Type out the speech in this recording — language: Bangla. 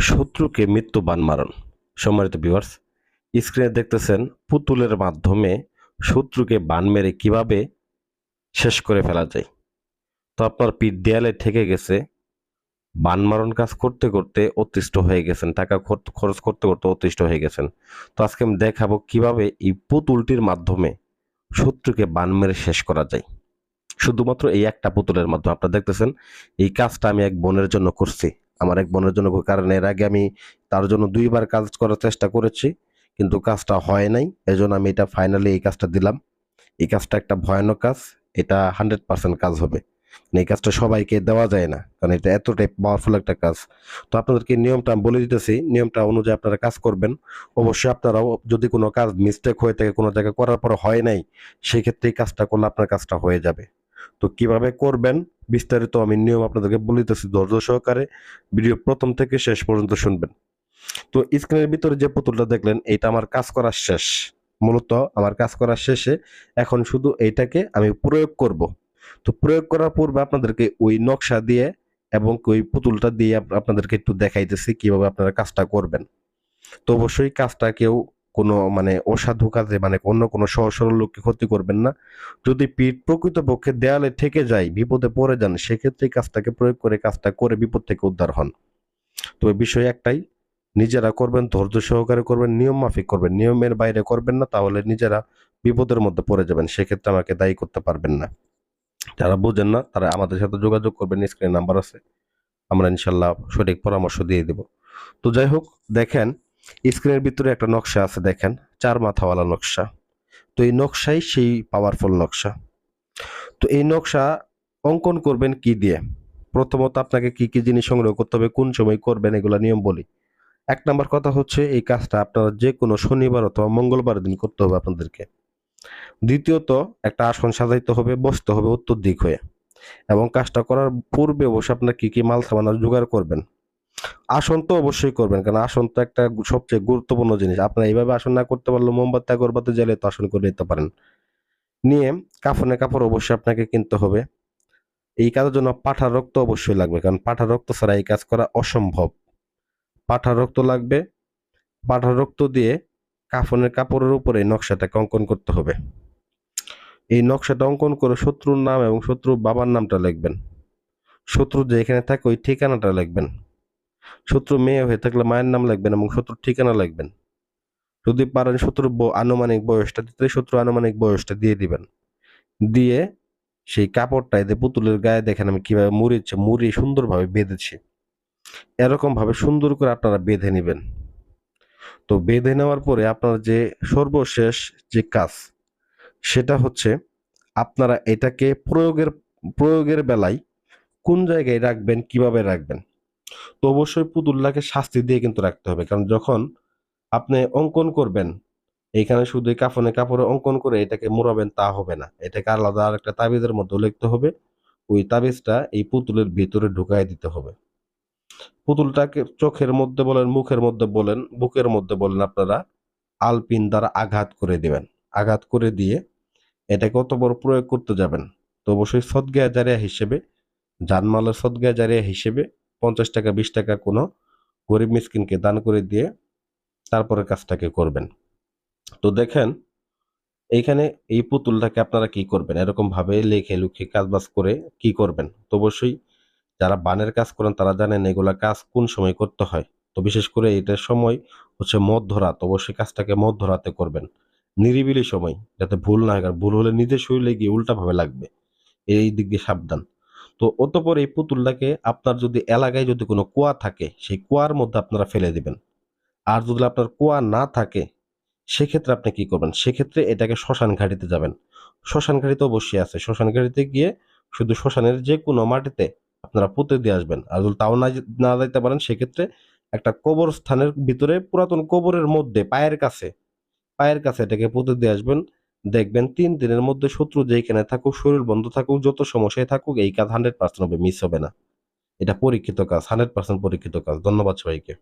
শত্রুকে মৃত্যুবান মারণ সম্মানিত ভিউয়ার্স স্ক্রিনে দেখতেছেন পুতুলের মাধ্যমে শত্রুকে বান মেরে কীভাবে শেষ করে ফেলা যায়। তো আপনার পিঠ দেয়ালে ঠেকে গেছে, বান মারণ কাজ করতে করতে অতিষ্ঠ হয়ে গেছেন, টাকা খর- খরচ করতে করতে অতিষ্ঠ হয়ে গেছেন। তো আজকে আমি দেখাবো কীভাবে এই পুতুলটির মাধ্যমে শত্রুকে বান মেরে শেষ করা যায়। শুধুমাত্র এই একটা পুতুলের মাধ্যমে। আপনারা দেখতেছেন, এই কাজটা আমি এক বোনের জন্য করছি। আমার এক বোনের জন্য কারণ এর আগে আমি তার জন্য দুইবার কাজ করার চেষ্টা করেছি, কিন্তু কাজটা হয় নাই। এজন্য আমি এটা ফাইনালি এই কাজটা দিলাম। এই কাজটা একটা ভয়ানক কাজ, এটা হান্ড্রেড পার্সেন্ট কাজ হবে। মানে এই কাজটা সবাইকে দেওয়া যায় না, কারণ এটা এতটাই পাওয়ারফুল একটা কাজ। তো আপনাদেরকে নিয়মটা আমি বলে দিতেছি, নিয়মটা অনুযায়ী আপনারা কাজ করবেন। অবশ্যই আপনারাও যদি কোনো কাজ মিস্টেক হয়ে থাকে, কোনো জায়গায় করার পর হয় নাই, সেক্ষেত্রে এই কাজটা করলে আপনার কাজটা হয়ে যাবে। তো কীভাবে করবেন বিস্তারিত আমি নিয়ম আপনাদেরকে বলিতেছি ধৈর্য সহকারে ভিডিও প্রথম থেকে শেষ পর্যন্ত শুনবেন। তো স্ক্রিনের ভিতরে যে পুতুলটা দেখলেন এটা আমার কাজ করা শেষ। মূলত আমার কাজ করা শেষে এখন শুধু এইটাকে আমি প্রয়োগ করব। তো প্রয়োগ করার পূর্বে আপনাদেরকে ওই নকশা দিয়ে এবং ওই পুতুলটা দিয়ে আপনাদেরকে একটু দেখাইতেছি কীভাবে আপনারা কাজটা করবেন। তো অবশ্যই কাজটা কেউ কোনো মানে অসাধু কাজে মানে অন্য কোনো সহজ সরল লোককে ক্ষতি করবেন না। যদি পিঠ প্রকৃতপক্ষে দেয়ালে ঠেকে যায়, বিপদে পড়ে যান, সেক্ষেত্রে কাজটাকে প্রয়োগ করে কাজটা করে বিপদ থেকে উদ্ধার হন। তবে বিষয় একটাই। নিজেরা করবেন, ধৈর্য সহকারে করবেন, নিয়ম মাফিক করবেন। নিয়মের বাইরে করবেন না, তাহলে নিজেরা বিপদের মধ্যে পড়ে যাবেন। সেক্ষেত্রে আমাকে দায়ী করতে পারবেন না। যারা বুঝেন না, তারা আমাদের সাথে যোগাযোগ করবেন, স্ক্রিনে নাম্বার আছে। আমরা ইনশাল্লাহ সঠিক পরামর্শ দিয়ে দেব। তো যাই হোক, দেখেন স্ক্রিনের ভিতরে একটা নকশা আছে, দেখেন, চার মাথাওয়ালা নকশা। তো এই নকশাই সেই পাওয়ারফুল নকশা। তো এই নকশা অঙ্কন করবেন কি দিয়ে? প্রথমত আপনাকে কি কি জিনিস সংগ্রহ করতে হবে, কোন সময় করবেন, এগুলো নিয়ম বলি। এক নম্বর কথা হচ্ছে, এই কাজটা আপনারা যে কোনো শনিবার অথবা মঙ্গলবার দিন করতে হবে আপনাদেরকে। দ্বিতীয়ত, একটা আসন সাজাইতে হবে, বসতে হবে উত্তর দিক হয়ে। এবং কাজটা করার পূর্বে অবশ্যই আপনার কি কি মাল সামানা জোগাড় করবেন আসন তো অবশ্যই করবেন, কারণ আসন তো একটা সবচেয়ে গুরুত্বপূর্ণ জিনিস। আপনার এইভাবে আসন না করতে পারলে মোমবাতি, আগরবাতি জ্বালিয়ে তো আসন করে নিতে পারেন। নিয়ে কাফনের কাপড় অবশ্যই আপনাকে কিনতে হবে। এই কাজের জন্য পাঠার রক্ত অবশ্যই লাগবে, কারণ পাঠার রক্ত ছাড়া এই কাজ করা অসম্ভব। পাঠার রক্ত লাগবে, পাঠার রক্ত দিয়ে কাফনের কাপড়ের উপরে নকশাটাকে অঙ্কন করতে হবে। এই নকশাটা অঙ্কন করে শত্রুর নাম এবং শত্রুর বাবার নামটা লিখবেন। শত্রু যেখানে থাকে ওই ঠিকানাটা লিখবেন। শত্রু মেয়ে হয়ে থাকলে মায়ের নাম লাগবেন এবং শত্রুর ঠিকানা লাগবেন। যদি পারেন শত্রুর আনুমানিক বয়সটা দিতে, শত্রু আনুমানিক বয়সটা দিয়ে দিবেন। দিয়ে সেই কাপড়টা এতে পুতুলের গায়ে দেখেন আমি কীভাবে মুড়িয়েছি মুড়িয়ে সুন্দরভাবে বেঁধেছি। এরকম ভাবে সুন্দর করে আপনারা বেঁধে নেবেন। তো বেঁধে নেওয়ার পরে আপনার যে সর্বশেষ যে কাজ, সেটা হচ্ছে আপনারা এটাকে প্রয়োগের প্রয়োগের বেলায় কোন জায়গায় রাখবেন, কীভাবে রাখবেন? তো অবশ্যই পুতুলটাকে শাস্তি দিয়ে কিন্তু রাখতে হবে। কারণ যখন আপনি অঙ্কন করবেন, এইখানে শুধু কাফনে কাপড়ে অঙ্কন করে এটাকে মোড়াবেন তা হবে না। এটাকে আলাদা আর একটা তাবিজের মধ্যে লিখতে হবে। ওই তাবিজটা এই পুতুলের ভিতরে ঢুকাই দিতে হবে। পুতুলটাকে চোখের মধ্যে বলেন, মুখের মধ্যে বলেন, বুকের মধ্যে বলেন আপনারা আলপিন দ্বারা আঘাত করে দিবেন। আঘাত করে দিয়ে এটাকে কত বড় প্রয়োগ করতে যাবেন। তো অবশ্যই সদগা জারিয়া হিসেবে, জানমালের সদগা জারিয়া হিসেবে পঞ্চাশ টাকা, বিশ টাকা কোনো গরিব মিসকিনকে দান করে দিয়ে তারপরে কাজটাকে করবেন। তো দেখেন, এইখানে এই পুতুলটাকে আপনারা কি করবেন? এরকম ভাবে লেখে লুখে কাজবাজ করে কি করবেন? তো অবশ্যই যারা বানের কাজ করেন তারা জানেন এগুলা কাজ কোন সময় করতে হয়। তো বিশেষ করে এটার সময় হচ্ছে মধ্যরাত, অবশ্যই কাজটাকে মধ্যরাতে করবেন। নিরিবিলি সময়, যাতে ভুল না হয় ভুল হলে নিজের শরীরে গিয়ে উল্টাভাবে লাগবে। এই দিক দিয়ে সাবধান। তো অতপর এই পুতুলটাকে আপনার যদি এলাকায় যদি কোনো কুয়া থাকে, সেই কুয়ার মধ্যে আপনারা ফেলে দিবেন। আর যদি আপনার কুয়া না থাকে, সেক্ষেত্রে আপনি কি করবেন? সেক্ষেত্রে এটাকে শ্মশান ঘাটিতে যাবেন। শ্মশান ঘাটিতে অবশ্যই আছে। শ্মশান ঘাটিতে গিয়ে শুধু শ্মশানের যে কোনো মাটিতে আপনারা পুঁতে দিয়ে আসবেন। আর যদি তাও না না যাইতে পারেন, সেক্ষেত্রে একটা কবরস্থানের ভিতরে পুরাতন কবরের মধ্যে, পায়ের কাছে পায়ের কাছে এটাকে পুঁতে দিয়ে আসবেন। দেখবেন তিন দিনের মধ্যে শত্রু যেখানে থাকুক, শরীর বন্ধ থাকুক, যত সমস্যায় থাকুক, এই কাজ হান্ড্রেড পার্সেন্ট হবে মিস হবে না। এটা পরীক্ষিত কাজ হান্ড্রেড পার্সেন্ট পরীক্ষিত কাজ। ধন্যবাদ সবাইকে।